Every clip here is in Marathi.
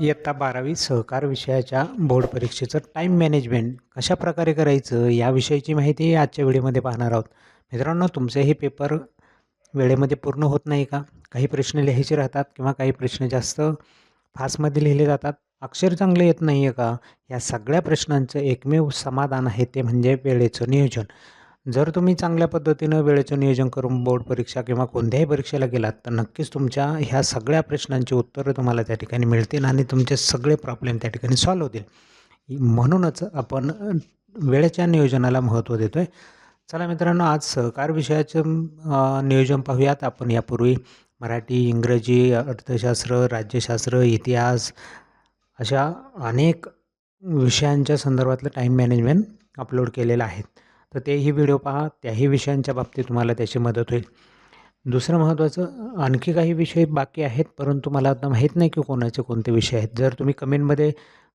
इयत्ता बारावी सहकार विषयाच्या बोर्ड परीक्षेचं टाईम मॅनेजमेंट कशा प्रकारे करायचं याविषयीची माहिती आजच्या व्हिडिओमध्ये पाहणार आहोत. मित्रांनो तुमचे हे पेपर वेळेमध्ये पूर्ण होत नाही का? काही प्रश्न लिहायचे राहतात किंवा काही प्रश्न जास्त फास्टमध्ये लिहिले जातात. अक्षर चांगलं येत नाही आहे का? या सगळ्या प्रश्नांचं एकमेव समाधान आहे ते म्हणजे वेळेचं नियोजन. जर तुम्ही चांगल्या पद्धतीनं वेळेचं नियोजन करून बोर्ड परीक्षा किंवा कोणत्याही परीक्षेला गेलात तर नक्कीच तुमच्या ह्या सगळ्या प्रश्नांची उत्तरं तुम्हाला त्या ठिकाणी मिळतील आणि तुमचे सगळे प्रॉब्लेम त्या ठिकाणी सॉल्व होतील. म्हणूनच आपण वेळेच्या नियोजनाला महत्त्व देतो आहे चला मित्रांनो आज सहकार विषयाचं नियोजन पाहूयात आपण. यापूर्वी मराठी इंग्रजी अर्थशास्त्र राज्यशास्त्र इतिहास अशा अनेक विषयांच्या संदर्भातलं टाईम मॅनेजमेंट अपलोड केलेलं आहे. तर तेही व्हिडिओ पहा त्याही विषयांच्या बाबतीत तुम्हाला त्याची मदत होईल. दुसरं महत्त्वाचं आणखी काही विषय बाकी आहेत परंतु मला आता माहीत नाही की कोणाचे कोणते विषय आहेत. जर तुम्ही कमेंटमध्ये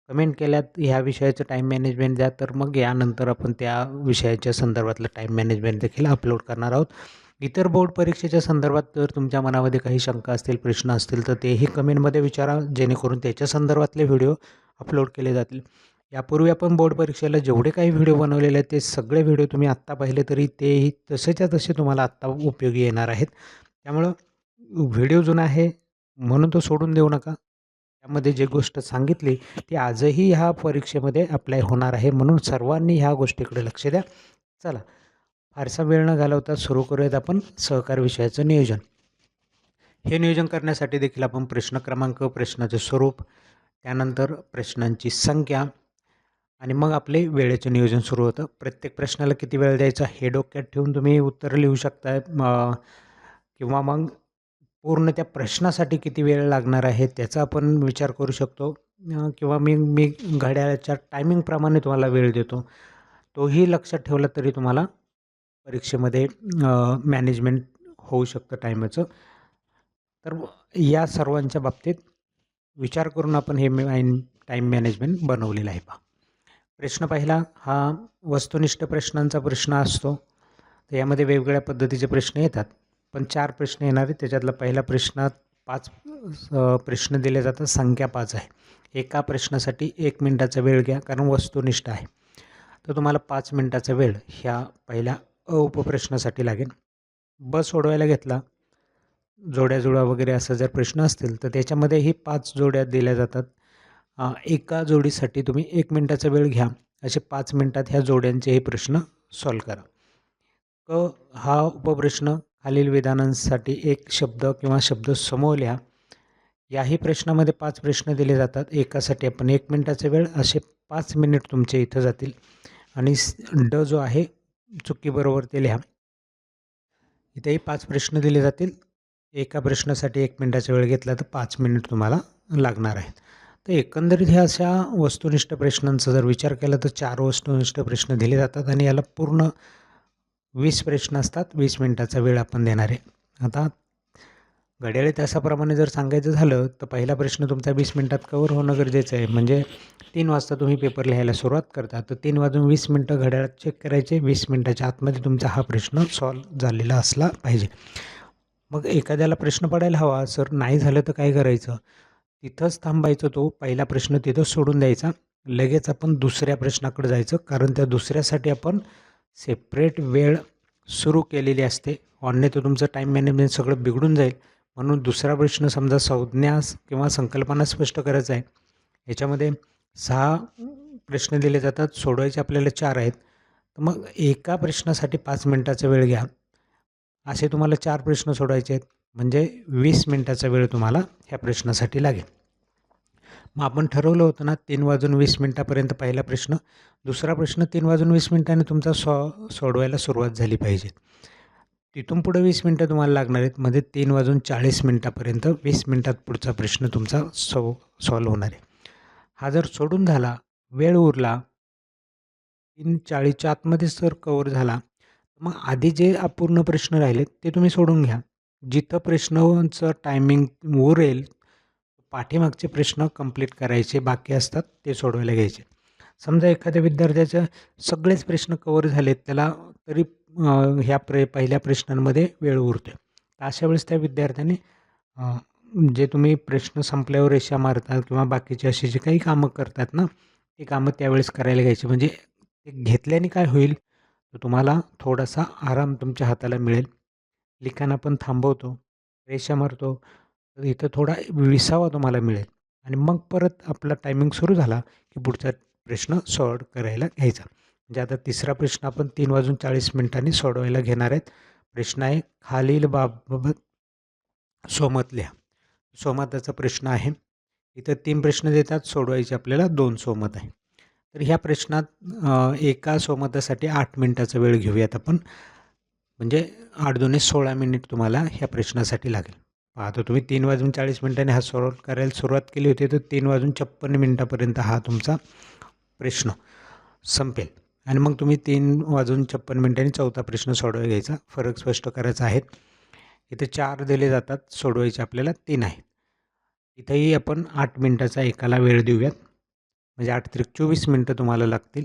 कमेंट केल्यात ह्या विषयाचं टाईम मॅनेजमेंट द्या तर मग यानंतर आपण त्या विषयाच्या संदर्भातलं टाईम मॅनेजमेंट देखील अपलोड करणार आहोत. इतर बोर्ड परीक्षेच्या संदर्भात जर तुमच्या मनामध्ये काही शंका असतील प्रश्न असतील तर तेही कमेंटमध्ये विचारा जेणेकरून त्याच्या संदर्भातले व्हिडिओ अपलोड केले जातील. यापूर्वी आपण बोर्ड परीक्षेला जेवढे काही व्हिडिओ बनवलेले आहेत ते सगळे व्हिडिओ तुम्ही आत्ता पाहिले तरी तेही तसेच्या तसे तुम्हाला आत्ता उपयोगी येणार आहेत. त्यामुळं व्हिडिओ जुना आहे म्हणून तो सोडून देऊ नका. त्यामध्ये जे गोष्ट सांगितली ती आजही ह्या परीक्षेमध्ये अप्लाय होणार आहे म्हणून सर्वांनी ह्या गोष्टीकडे लक्ष द्या. चला फारसा वेळ न घालवता सुरू करूयात आपण सहकार विषयाचं नियोजन. हे नियोजन करण्यासाठी देखील आपण प्रश्न क्रमांक प्रश्नाचे स्वरूप त्यानंतर प्रश्नांची संख्या आणि मग आपले वेळेचं नियोजन सुरू होतं. प्रत्येक प्रश्नाला किती वेळ द्यायचा हे डोक्यात ठेवून तुम्ही उत्तरं लिहू शकताय. किंवा मग पूर्ण त्या प्रश्नासाठी किती वेळ लागणार आहे त्याचा आपण विचार करू शकतो. किंवा मी मी घड्याळाच्या टायमिंगप्रमाणे तुम्हाला वेळ देतो. तोही लक्षात ठेवला तरी तुम्हाला परीक्षेमध्ये मॅनेजमेंट होऊ शकतं टायमाचं तर या सर्वांच्या बाबतीत विचार करून आपण हे टाईम मॅनेजमेंट बनवलेलं आहे पहा. प्रश्न पहिला हा वस्तुनिष्ठ प्रश्नांचा प्रश्न असतो. तर यामध्ये वेगवेगळ्या पद्धतीचे प्रश्न येतात. पण चार प्रश्न येणार आहेत. त्याच्यातला पहिला प्रश्नात पाच प्रश्न दिले जातात. संख्या पाच आहे. एका प्रश्नासाठी एक मिनटाचा वेळ घ्या कारण वस्तुनिष्ठ आहे. तर तुम्हाला पाच मिनटाचा वेळ ह्या पहिल्या अ उपप्रश्नासाठी लागेल. ब सोडवायला घेतला. जोड्या जुळ्या वगैरे असं जर प्रश्न असतील तर त्याच्यामध्येही पाच जोड्या दिल्या जातात. एका जोडीसाठी तुम्ही एक मिनटाचा वेळ घ्या. असे पाच मिनटात ह्या जोड्यांचे हे प्रश्न सॉल्व करा. क हा उपप्रश्न खालील विधानांसाठी एक शब्द किंवा शब्द समूह लिहा. याही प्रश्नामध्ये पाच प्रश्न दिले जातात. एकासाठी आपण एक मिनटाचा वेळ असे पाच मिनिट तुमचे इथं जातील. आणि ड जो आहे चुकीबरोबर ते लिहा. इथेही पाच प्रश्न दिले जातील. एका प्रश्नासाठी एक मिनटाचा वेळ घेतला तर पाच मिनिट तुम्हाला लागणार आहेत. तर एकंदरीत ह्या अशा वस्तुनिष्ठ प्रश्नांचा जर विचार केला तर चार वस्तुनिष्ठ प्रश्न दिले जातात आणि याला पूर्ण वीस प्रश्न असतात वीस मिनटाचा वेळ आपण देणार आहे. आता घड्याळी तासाप्रमाणे जर सांगायचं झालं तर पहिला प्रश्न तुमचा वीस मिनटात कवर होणं गरजेचं आहे. म्हणजे तीन वाजता तुम्ही पेपर लिहायला सुरुवात करता तर तीन वाजून वीस मिनटं घड्याळात चेक करायचे. वीस मिनटाच्या आतमध्ये तुमचा हा प्रश्न सॉल्व झालेला असला पाहिजे. मग एखाद्याला प्रश्न पडायला हवा सर नाही झालं तर काय करायचं? तिथंच थांबायचं तो पहिला प्रश्न तिथं सोडून द्यायचा. लगेच आपण दुसऱ्या प्रश्नाकडे जायचं कारण त्या दुसऱ्यासाठी आपण सेपरेट वेळ सुरू केलेली असते. अन्यथा तुमचं टाईम मॅनेजमेंट सगळं बिघडून जाईल. म्हणून दुसरा प्रश्न समजा संज्ञास किंवा संकल्पना स्पष्ट करायचा आहे. याच्यामध्ये सहा प्रश्न दिले जातात सोडवायचे आपल्याला चार आहेत. तर मग एका प्रश्नासाठी पाच मिनटाचा वेळ घ्या. असे तुम्हाला चार प्रश्न सोडवायचे आहेत. म्हणजे वीस मिनटाचा वेळ तुम्हाला ह्या प्रश्नासाठी लागेल. मग आपण ठरवलं होतं ना तीन वाजून वीस मिनटापर्यंत पहिला प्रश्न. दुसरा प्रश्न तीन वाजून वीस मिनटाने तुमचा सॉ सोडवायला सुरुवात झाली पाहिजे. तिथून पुढे वीस मिनटं तुम्हाला लागणार आहेत. मध्ये तीन वाजून चाळीस मिनटापर्यंत वीस मिनटात पुढचा प्रश्न तुमचा सॉ सॉल्व होणार आहे. हा जर सोडून झाला वेळ उरला तीन चाळीसच्या आतमध्येच जर कवर झाला मग आधी जे अपूर्ण प्रश्न राहिले ते तुम्ही सोडून घ्या. जिथं प्रश्नांचं टायमिंग उरेल पाठीमागचे प्रश्न कंप्लीट करायचे बाकी असतात ते सोडवायला घ्यायचे. समजा एखाद्या विद्यार्थ्याचं सगळेच प्रश्न कवर झालेत त्याला तरी ह्या प्र पहिल्या प्रश्नांमध्ये वेळ उरतो तर अशा वेळेस त्या विद्यार्थ्याने जे तुम्ही प्रश्न संपल्यावर रेषा मारतात किंवा बाकीचे अशी जी काही कामं करतात ना ती कामं त्यावेळेस करायला घ्यायची. म्हणजे ते घेतल्याने काय होईल? तर तुम्हाला थोडासा आराम तुमच्या हाताला मिळेल. लिखाण आपण थांबवतो रेषा मारतो. तर इथं थोडा विसावा तुम्हाला मिळेल. आणि मग परत आपला टायमिंग सुरू झाला की पुढचा प्रश्न सॉल्व करायला घ्यायचा. म्हणजे आता तिसरा प्रश्न आपण तीन वाजून चाळीस मिनिटांनी सोडवायला घेणार आहेत. प्रश्न आहे खालील बाबत सोमत लिहा. सोमताचा प्रश्न आहे. इथं तीन प्रश्न देतात सोडवायचे आपल्याला दोन सोमत आहे. तर ह्या प्रश्नात एका सोमतासाठी आठ मिनिटाचा वेळ घेऊयात आपण. म्हणजे आठ दोन्ही सोळा मिनिट तुम्हाला ह्या प्रश्नासाठी लागेल. आता तुम्ही तीन वाजून चाळीस मिनिटांनी हा सॉल्व करायला सुरुवात केली होती तर तीन वाजून छप्पन्न मिनिटापर्यंत हा तुमचा प्रश्न संपेल. आणि मग तुम्ही तीन वाजून छप्पन मिनिटांनी चौथा प्रश्न सोडवा घ्यायचा. फरक स्पष्ट करायचा आहे. इथे चार दिले जातात सोडवायचे आपल्याला तीन आहेत. इथंही आपण आठ मिनटाचा एकाला वेळ देऊयात. म्हणजे आठ त्रिक चोवीस मिनटं तुम्हाला लागतील.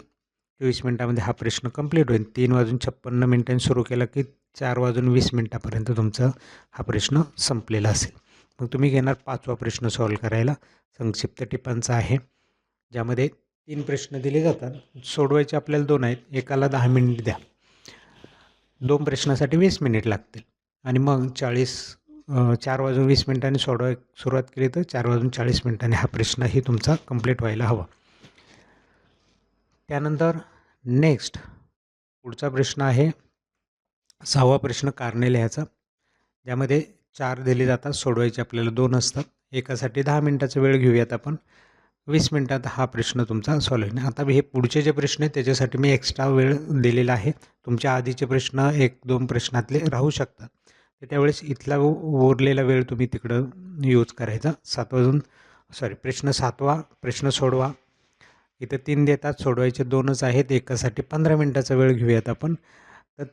चोवीस मिनटामध्ये हा प्रश्न कंप्लीट होईल. तीन वाजून छप्पन्न मिनटांनी सुरू केला की चार वाजून वीस मिनटापर्यंत तुमचा हा प्रश्न संपलेला असेल. मग तुम्ही घेणार पाचवा प्रश्न सॉल्व करायला. संक्षिप्त टिपांचा आहे. ज्यामध्ये तीन प्रश्न दिले जातात. सोडवायचे आपल्याला दोन आहेत. एकाला दहा मिनिट द्या. दोन प्रश्नासाठी वीस मिनिट लागतील. आणि मग चाळीस चार वाजून वीस मिनिटांनी सोडवाय सुरुवात केली तर चार वाजून चाळीस मिनिटांनी हा प्रश्नही तुमचा कंप्लीट व्हायला हवा. त्यानंतर नेक्स्ट पुढचा प्रश्न आहे. सहावा प्रश्न कारणे लिहायचा. ज्यामध्ये चार दिले जातात सोडवायचे आपल्याला दोन असतात. एकासाठी दहा मिनटाचा वेळ घेऊयात आपण. वीस मिनटात हा प्रश्न तुमचा सॉल्व होईल. आता हे पुढचे जे प्रश्न आहेत त्याच्यासाठी मी एक्स्ट्रा वेळ दिलेला आहे. तुमच्या आधीचे प्रश्न एक दोन प्रश्नातले राहू शकतात. तर त्यावेळेस इथला उरलेला वेळ तुम्ही तिकडं यूज करायचा. सात वाजून सॉरी प्रश्न सातवा प्रश्न सोडवा. इथं तीन देतात सोडवायचे दोनच आहेत. एकासाठी पंधरा मिनटाचा वेळ घेऊयात आपण. तर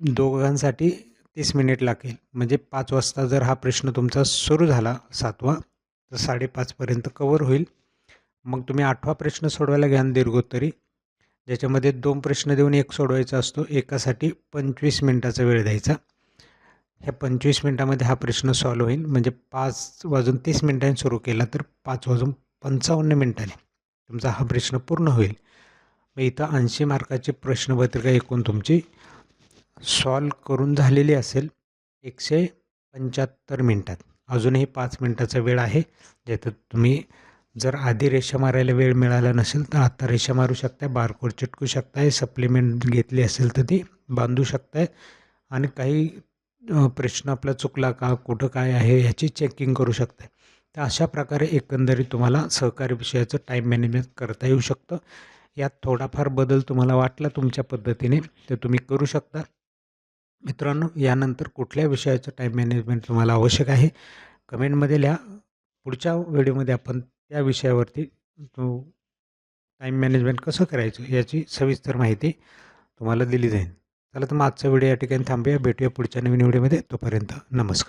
दोघांसाठी तीस मिनिट लागेल. म्हणजे पाच वाजता जर हा प्रश्न तुमचा सुरू झाला सातवा तर साडेपाचपर्यंत कवर होईल. मग तुम्ही आठवा प्रश्न सोडवायला घ्या दीर्घोत्तरी. ज्याच्यामध्ये दोन प्रश्न देऊन एक सोडवायचा असतो. एकासाठी पंचवीस मिनटाचा वेळ द्यायचा. ह्या पंचवीस मिनटामध्ये हा प्रश्न सॉल्व होईल. म्हणजे पाच वाजून तीस मिनिटांनी सुरू केला तर पाच वाजून पंचावन्न मिनिटांनी. तुमचा हा प्रश्न पूर्ण होईल. मग इथं ऐंशी मार्काची प्रश्नपत्रिका एकूण तुमची सॉल्व करून झालेली असेल. एकशे पंच्याहत्तर मिनटात. अजूनही पाच मिनटाचा वेळ आहे. ज्यात तुम्ही जर आधी रेषा मारायला वेळ मिळाला नसेल तर आत्ता रेषा मारू शकताय बारकोड चिटकू शकताय सप्लिमेंट घेतली असेल तर ती बांधू शकताय. आणि काही प्रश्न आपला चुकला का कुठं काय आहे ह्याची चेकिंग करू शकताय. तर अशा प्रकारे एकंदरीत तुम्हाला सहकारी विषयाचं टाईम मॅनेजमेंट करता येऊ शकतं. यात थोडाफार बदल तुम्हाला वाटला तुमच्या पद्धतीने तर तुम्ही करू शकता. मित्रांनो यानंतर कुठल्या विषयाचं टाईम मॅनेजमेंट तुम्हाला आवश्यक आहे कमेंटमध्ये लिहा. पुढच्या व्हिडिओमध्ये आपण त्या विषयावरती तो टाईम मॅनेजमेंट कसं करायचं याची सविस्तर माहिती तुम्हाला दिली जाईल. चला तर मग आजचा व्हिडिओ या ठिकाणी थांबूया. भेटूया पुढच्या नवीन व्हिडिओमध्ये. तोपर्यंत नमस्कार.